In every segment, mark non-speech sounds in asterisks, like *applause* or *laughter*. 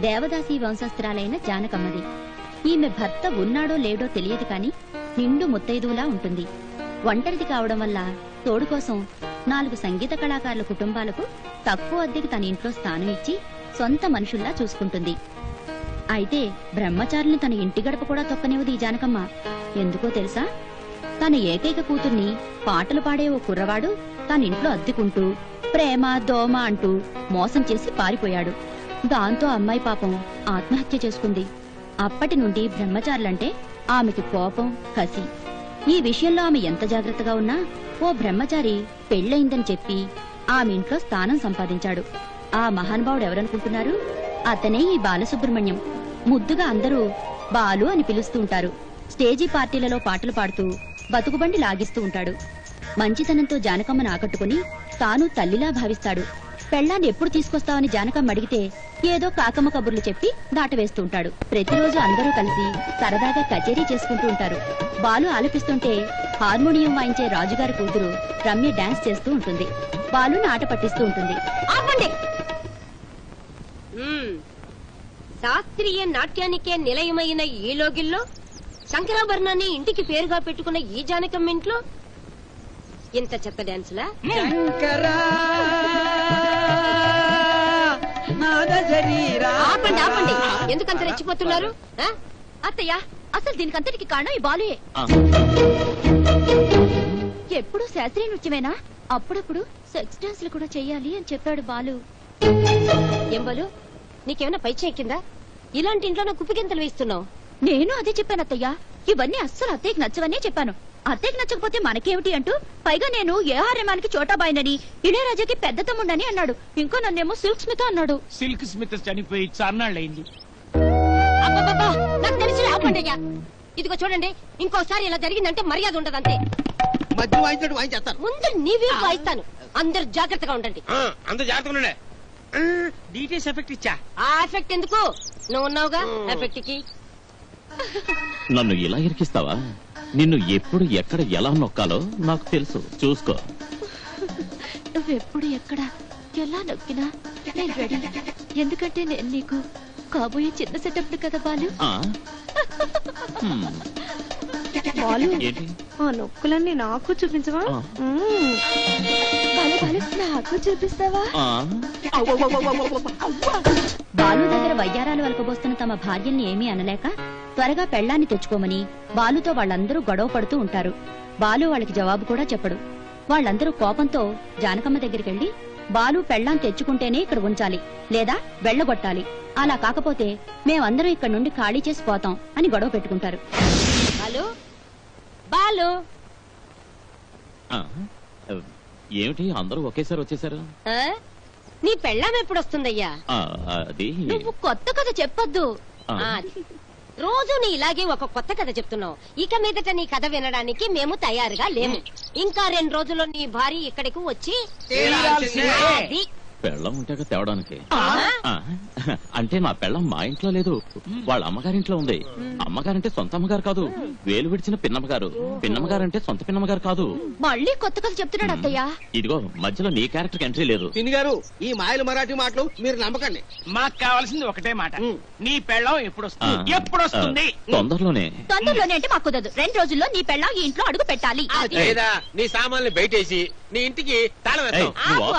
దేవదాసి వంశస్థురాలైన జానకమ్మది. ఈమె భర్త ఉన్నాడో లేడో తెలియదు కాని నిండు ముత్తైదువులా ఉంటుంది. ఒంటరిది కావడం వల్ల తోడు కోసం నాలుగు సంగీత కళాకారుల కుటుంబాలకు తక్కువ అద్దెకి తన ఇంట్లో స్థానం ఇచ్చి సొంత మనుషుల్లా చూసుకుంటుంది. అయితే బ్రహ్మచారుని తన ఇంటి గడప కూడా తొక్కనివ్వదు ఈ జానకమ్మ. ఎందుకో తెలుసా? తన ఏకైక కూతుర్ని పాటలు పాడే ఓ కుర్రవాడు తన ఇంట్లో అద్దెకుంటూ ప్రేమ దోమ అంటూ మోసం చేసి పారిపోయాడు. దాంతో అమ్మాయి పాపం ఆత్మహత్య చేసుకుంది. అప్పటి నుండి బ్రహ్మచారులంటే ఆమెకి కోపం కసి. ఈ విషయంలో ఆమె ఎంత జాగ్రత్తగా ఉన్నా ఓ బ్రహ్మచారి పెళ్ళయిందని చెప్పి ఆమె ఇంట్లో స్థానం సంపాదించాడు. ఆ మహానుభావుడు ఎవరనుకుంటున్నారు? అతనే ఈ బాలసుబ్రహ్మణ్యం. ముద్దుగా అందరూ బాలు అని పిలుస్తూ ఉంటారు. స్టేజీ పార్టీలలో పాటలు పాడుతూ బతుకుబండి లాగిస్తూ ఉంటాడు. మంచితనంతో జానకమ్మను ఆకట్టుకుని తాను తల్లిలా భావిస్తాడు. పెళ్ళాన్ని ఎప్పుడు తీసుకొస్తావని జానకమ్మ అడిగితే ఏదో కాకమ్మ కబుర్లు చెప్పి దాటవేస్తూ ఉంటాడు ప్రతిరోజు అందరూ కలిసి సరదాగా కచేరీ చేసుకుంటూ ఉంటారు. బాలు ఆలపిస్తుంటే హార్మోనియం వాయించే రాజుగారి కూతురు రమ్య డాన్స్ చేస్తూ ఉంటుంది. బాలుని ఆట పట్టిస్తూ ఉంటుంది. ఆపండి. శాస్త్రీయ నాట్యానికే నిలయమైన ఈ లోగిల్లో శంకరాభరణాన్ని ఇంటికి పేరుగా పెట్టుకున్న ఈ జానకమ్మ ఇంట్లో ఇంత చెత్త డాన్సులా? శంకరా! ఆపండి ఆపండి. ఎందుకంత రెచ్చిపోతున్నారు? ఆ? అత్తయ్య అసలు దీనికంతటికి కారణం ఈ బాలుయే. ఎప్పుడు శాస్త్రీయ నృత్యమేనా? అప్పుడప్పుడు సెక్స్ డాన్స్లు కూడా చెయ్యాలి అని చెప్పాడు బాలు. ఏం బాలు? నీకేమైనా పైచే ఎక్కిందా? ఇలాంటి ఇంట్లో నా కుప్పిగింతలు వేస్తున్నావు. నేను అదే చెప్పాను అత్తయ్య. ఇవన్నీ అస్సలు అత్తయ్యకి నచ్చవనే చెప్పాను. అత్తయ్యకి నచ్చకపోతే మనకేమిటి అంటూ పైగా నేను ఏఆర్ఎమానికి చోటాబాయినని ఇళయరాజాకి పెద్ద తమ్ముడని అన్నాడు. ఇంకా నన్నేమో సిల్క్ స్మిత అన్నాడు. సిల్క్ స్మిత్ చనిపోయి అబ్బబ్బబ్బా, నాకు తెలిసి ఇదిగో చూడండి ఇంకోసారి ఇలా జరిగిందంటే మర్యాద ఉండదు అంతే మధ్య ముందు నీ వీలు వాయిస్తాను. అందరు జాగ్రత్తగా ఉండండి. అంత జాగ్రత్తగా ఉండే డీటెయిల్స్ ఎఫెక్ట్ ఇచ్చా? ఆ ఎఫెక్ట్ ఎందుకు? నువ్వు ఉన్నావుగా? ఎఫెక్ట్కి? నన్ను ఇలా ఇరికిస్తావా? నిన్ను ఎప్పుడు ఎక్కడ ఎలా నొక్కాలో నాకు తెలుసు. చూసుకో. నువ్వెప్పుడు ఎక్కడ ఎలా నొక్కినా నేను రెడీ ఎందుకంటే నేను నీకు కాబోయే చిన్న సెటప్ కదా బాలు. ఆ? హ్మ్, బాలు ఏంటి? ఆ నొక్కులన్నీ నాకు చూపించవా. బాలు బాలు నాకు చూపిస్తావా? ఆ? బాలు దగ్గర వయ్యారాలు వలకబోస్తున్న తమ భార్యల్ని ఏమీ అనలేక త్వరగా పెళ్ళాన్ని తెచ్చుకోమని బాలుతో వాళ్ళందరూ గొడవ పడుతూ ఉంటారు. బాలు వాళ్ళకి జవాబు కూడా చెప్పడు. వాళ్ళందరూ కోపంతో జానకమ్మ దగ్గరికెళ్ళి బాలు పెళ్ళాం తెచ్చుకుంటేనే ఇక్కడ ఉంచాలి లేదా వెళ్ళగొట్టాలి. అలా కాకపోతే మేమందరం ఇక్కడ నుండి ఖాళీ చేసి పోతాం అని గొడవ పెట్టుకుంటారు. బాలు? బాలు? ఏమిటి? అందరూ ఒకేసారి వచ్చేసారు? ఆ? నీ పెళ్ళాం ఎప్పుడు వస్తుందయ్యా ఆ, అది నువ్వు కొత్త కథ చెప్పొద్దు. ఆ. ఆ, అది. రోజు నీ ఇలాగే ఒక కొత్త కథ చెప్తున్నావు. ఇక మీదట నీ కథ వినడానికి మేము తయారుగా లేము. ఇంకా రెండు రోజుల్లో నీ భార్య ఇక్కడికి వచ్చి అది పెళ్ళం ఉంటే తేవడానికి. అంటే నా పెళ్ళం మా ఇంట్లో లేదు. వాళ్ళ అమ్మగారింట్లో ఉంది. అమ్మగారంటే సొంత అమ్మగారు కాదు. వేలు విడిచిన పిన్నమ్మగారు. పిన్నమ్మగారంటే సొంత పిన్నమ్మగారు కాదు. మళ్ళీ కొత్త కథ చెప్తున్నాడు అత్తయ్య. ఇదిగో మధ్యలో నీ క్యారెక్టర్ ఎంట్రీ లేదు. పిన్ని గారు ఈ మాయలు మరాఠీ మాటలు మీరు నమ్మకండి. మాకు కావాల్సింది ఒకటే మాట. నీ పెళ్ళం ఎప్పుడు వస్తుంది ఎప్పుడు వస్తుంది తొందరలోనే. తొందరలోనే అంటే మాకు కుదరదు. రెండు రోజుల్లో నీ పెళ్ళాం ఈ ఇంట్లో అడుగు పెట్టాలి. లేదా నీ సామాన్లు బయటేసి నీ ఇంటికి తాళం.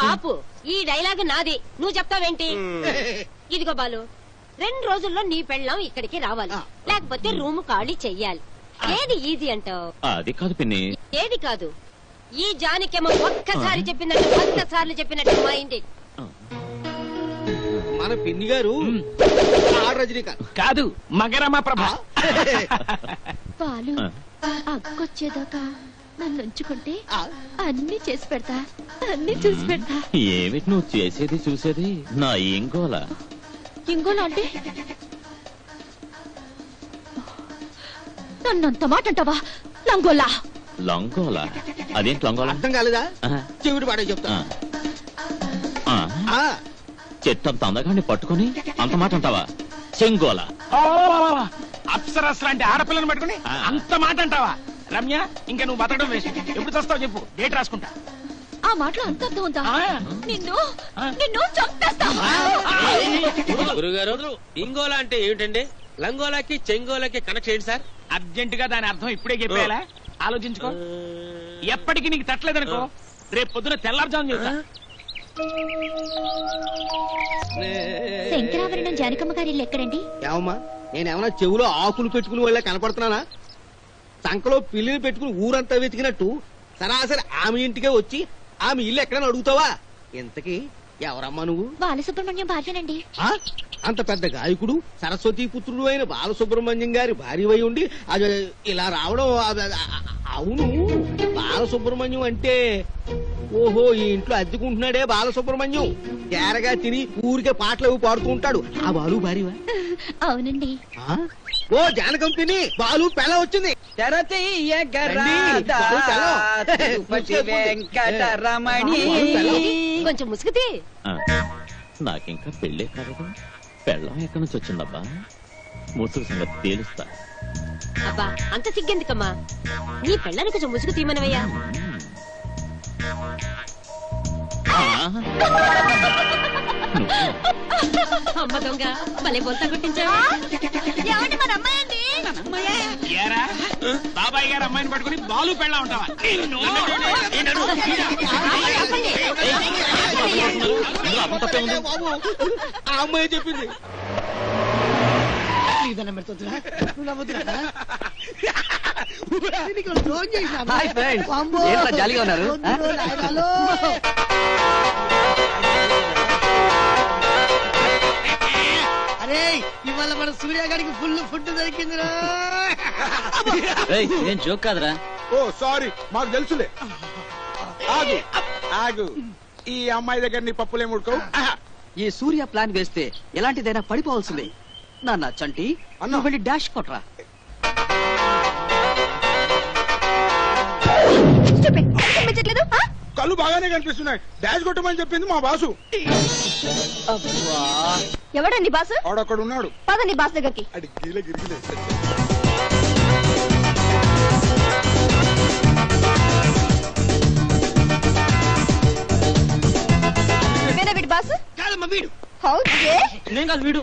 ఆపు. ఈ డైలాగ్ నాది. నువ్వు చెప్తావేంటి? ఇదిగో బాలు రెండు రోజుల్లో నీ పెళ్ళం ఇక్కడికి రావాలి. లేకపోతే రూమ్ ఖాళీ చెయ్యాలి. ఏది ఈజీ అంటావు? అది కాదు పిన్ని. ఏది కాదు. ఈ జానికేమో ఒక్కసారి చెప్పినట్టు వంద సార్లు చెప్పినట్టు మా ఇంటి. మన పిన్ని గారు రజనీకాంత్. కాదు మగరమ ప్రభ. పాలు ఆ. అక్కొచ్చేదాకా నన్ను ఉంచుకుంటే. అన్ని చేసి పెడతా అన్ని చూసి పెడతా. ఏమిటి నువ్వు చేసేది చూసేది? నా ఇంగోల. ఇంకోలా అంటే? నన్నంత మాట అంటావా? లంగోలా. లంగోల? అదేంటి లంగోల? అర్థం కాలేదా? ఆ, చెవిటి పాడే చెప్తా. ఆ. ఆ, ఆ, చెట్టంత అందగాన్ని పట్టుకుని అంత మాట అంటావా? చెంగోల. అప్సరస్ లాంటి ఆడపిల్లని పట్టుకుని ఆ. అంత మాట అంటావా? రమ్య ఇంకా నువ్వు బతకడం వేస్ట్. ఎప్పుడు చస్తావు చెప్పు. డేట్ రాసుకుంటా. ఆ మాటలో అంత అర్థం ఉందా? నిన్ను నిన్ను గురుగారు ఇంగోలా అంటే ఏమిటండి? లంగోలాకి చెంగోలాకి కనెక్ట్ ఏంటి సార్. అర్జెంట్గా దాని అర్థం ఇప్పుడే చెప్పేయాలా? ఆలోచించుకో. ఎప్పటికి నీకు తట్టలేదనుకో రేపు పొద్దున తెల్లారుజాము చెబుతా. శంకరాభరణం జానకమ్మ గారి ఇల్లు ఎక్కడండి? ఏమమ్మా నేనేమన్నా చెవులో ఆకులు పెట్టుకుని వాళ్ళ కనపడుతున్నానా? సంకలో పిల్లిని పెట్టుకుని ఊరంతా వెతికినట్టు సరాసరి ఆమె ఇంటికే వచ్చి ఆమె ఇల్లు ఎక్కడని అడుగుతావా? ఇంతకీ ఎవరమ్మా నువ్వు? బాలసుబ్రహ్మణ్యం భార్యనండి? అంత పెద్ద గాయకుడు సరస్వతి పుత్రుడు అయిన బాలసుబ్రహ్మణ్యం గారి భార్య ఉండి అది ఇలా రావడం అవును. బాలసుబ్రహ్మణ్యం అంటే ఓహో ఈ ఇంట్లో అద్దెకుంటున్నాడే బాలసుబ్రహ్మణ్యం. తేరగా తిని ఊరికే పాటలు అవి పాడుతూ ఉంటాడు. ఆ బాలు భార్యవా? *laughs* అవునండి? ఓ జానకం పిన్ని బాలు పెళ్ళ వచ్చింది. వెంకటరమణి. కొంచెం ముసుగుతి. నాకింకా పెళ్ళే కాలేదు పెళ్ళం ఎక్కడి నుంచి వచ్చిందబ్బా? ముసుగు సంగతి తేలుస్తా. అబ్బా అంత సిగ్గెందుకమ్మా? నీ పెళ్ళని కొంచెం ముసుగు తీయమనవయ్యా. ఆ, అమ్మ దొంగ భలే ఏరా బాబాయ్ గారు అమ్మాయిని పట్టుకుని బాలు పెళ్ళ ఉంటావా ఆ అమ్మాయి చెప్పింది హాయ్ ఫ్రెండ్స్ ఏంట్రా జాలీగా ఉన్నారు మన సూర్యగాడికి ఫుల్ ఫుడ్ దొరికిందిరా. ఏయ్, నేను జోక్ కాదురా? ఓ సారీ మాకు తెలుసులే. ఆగు ఆగు. ఈ అమ్మాయి దగ్గర నీ పప్పులేం ఉడకవు? ఈ సూర్య ప్లాన్ వేస్తే ఎలాంటిదైనా పడిపోవాల్సిందే. నాన్న చంటి అన్నా. నువ్వు వెళ్ళి డాష్ కొట్రా. కళ్ళు బాగానే కనిపిస్తున్నాయి. డాష్ కొట్టమని చెప్పింది మా బాసు. ఎవడండి బాసు? ఆడొక్కడ ఉన్నాడు పదండి బాస్ దగ్గరికి. గిరిగిలే. వీడి బాసు? కాదమ్మా వీడు. నేను కాదు వీడు.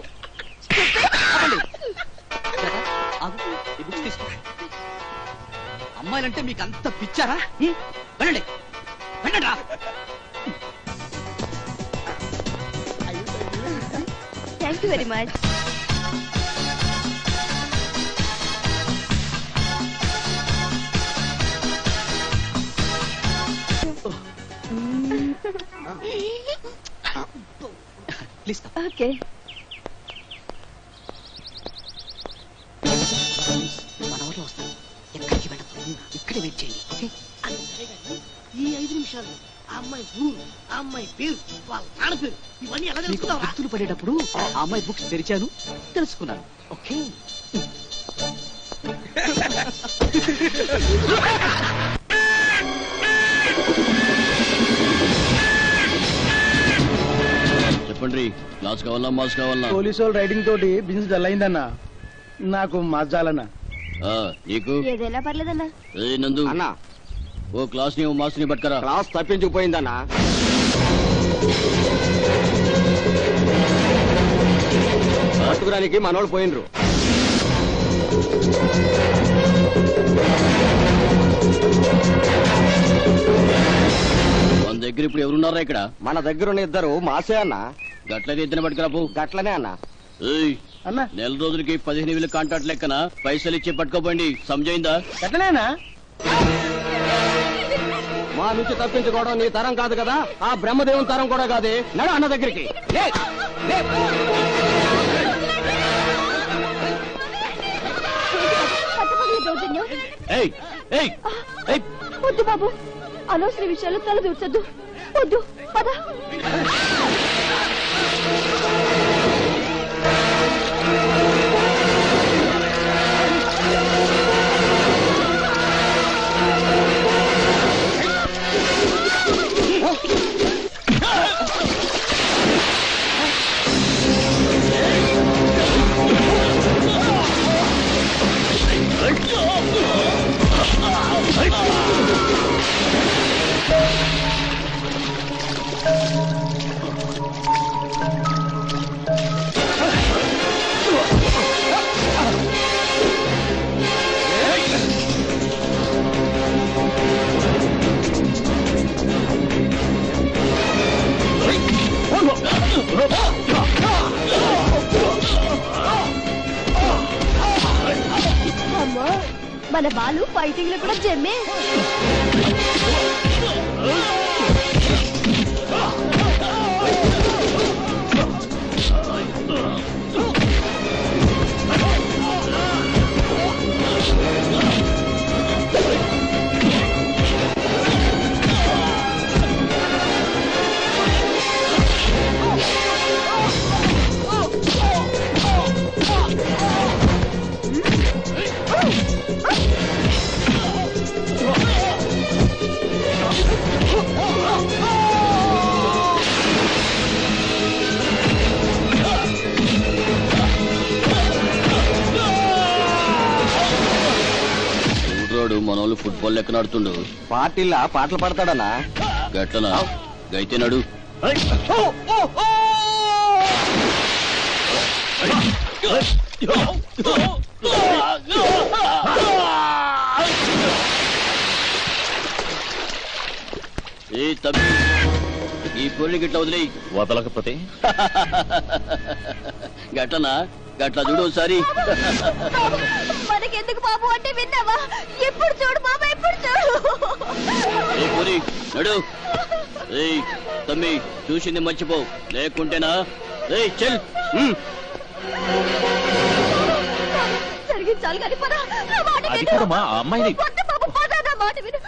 అమ్మాయిలంటే మీకు అంత పిచ్చారా? వెళ్ళండి. వెళ్ళండి thank you very much please. Okay మన ఊర్లో వస్తాను ఎక్కడికి వెళ్ళదు ఇక్కడే వెయిట్ చేయండి ఓకే ఈ ఐదు నిమిషాలు ఆ అమ్మాయి ఊరు ఆ అమ్మాయి పేరు వాళ్ళ నాన్న పేరు ఇవన్నీ ఎలా నీకు తెలుసుకున్నావా గుర్తులు పడేటప్పుడు ఆ అమ్మాయి బుక్స్ తెరిచాను తెలుసుకున్నాను. ఓకే? చెప్పండి క్లాస్ కావాలా మాస్ కావాలా? పోలీసు వాళ్ళు రైడింగ్ తోటి బిజినెస్ డల్ అయిందన్న. నాకు మజాలన్నా ఆ, నీకు? ఏదైనా పర్లేదన్నా. నందు. అన్నా ఓ క్లాస్ని ఓ మాస్ని పట్టుకరా. క్లాస్ తప్పించుకుపోయిందన్నా. పట్టుకురానికి మనోళ్ళు పోయినరు. మన దగ్గర ఇప్పుడు ఎవరున్నారా ఇక్కడ? మన దగ్గర ఉన్న ఇద్దరు మాసే అన్న. గట్లయితే ఇద్దరు పట్టుకురా పో. గట్లనే అన్న. ఏయ్, అన్న. నెల రోజులకి పదిహేను వేలు కాంట్రాక్ట్ లెక్కన పైసలు ఇచ్చి పట్టుకోపోండి. సమజైందా? ఎట్లనేనా మా నుంచి తప్పించుకోవడం నీ తరం కాదు కదా ఆ బ్రహ్మదేవుని తరం కూడా కాదే. నడు అన్న దగ్గరికి. వద్దు బాబు. అనవసర విషయాలు తల దూర్చొద్దు. వద్దు పద. మన ఫైటింగ్లో కూడా జమ్మే మనోళ్ళు ఫుట్బాల్ లెక్క నడుతుండు పార్టీలా పాటలు పడతాడనా గట్లనా గైతే నడు ఏ తమ్మి ఈ పొల్లి గిట్ల వదిలే వదలకపోతే? గట్లనా? గట్ల చూడు ఒకసారి. మనకెందుకు బాబు? అంటే విన్నావా? ఎప్పుడు చూడు బాబా నడు. తమ్మి చూసింది మర్చిపో. లేకుంటేనా? ఏయ్ చెల్. జరిగించాలి కానీ పద. అమ్మాయిని- మాట విను.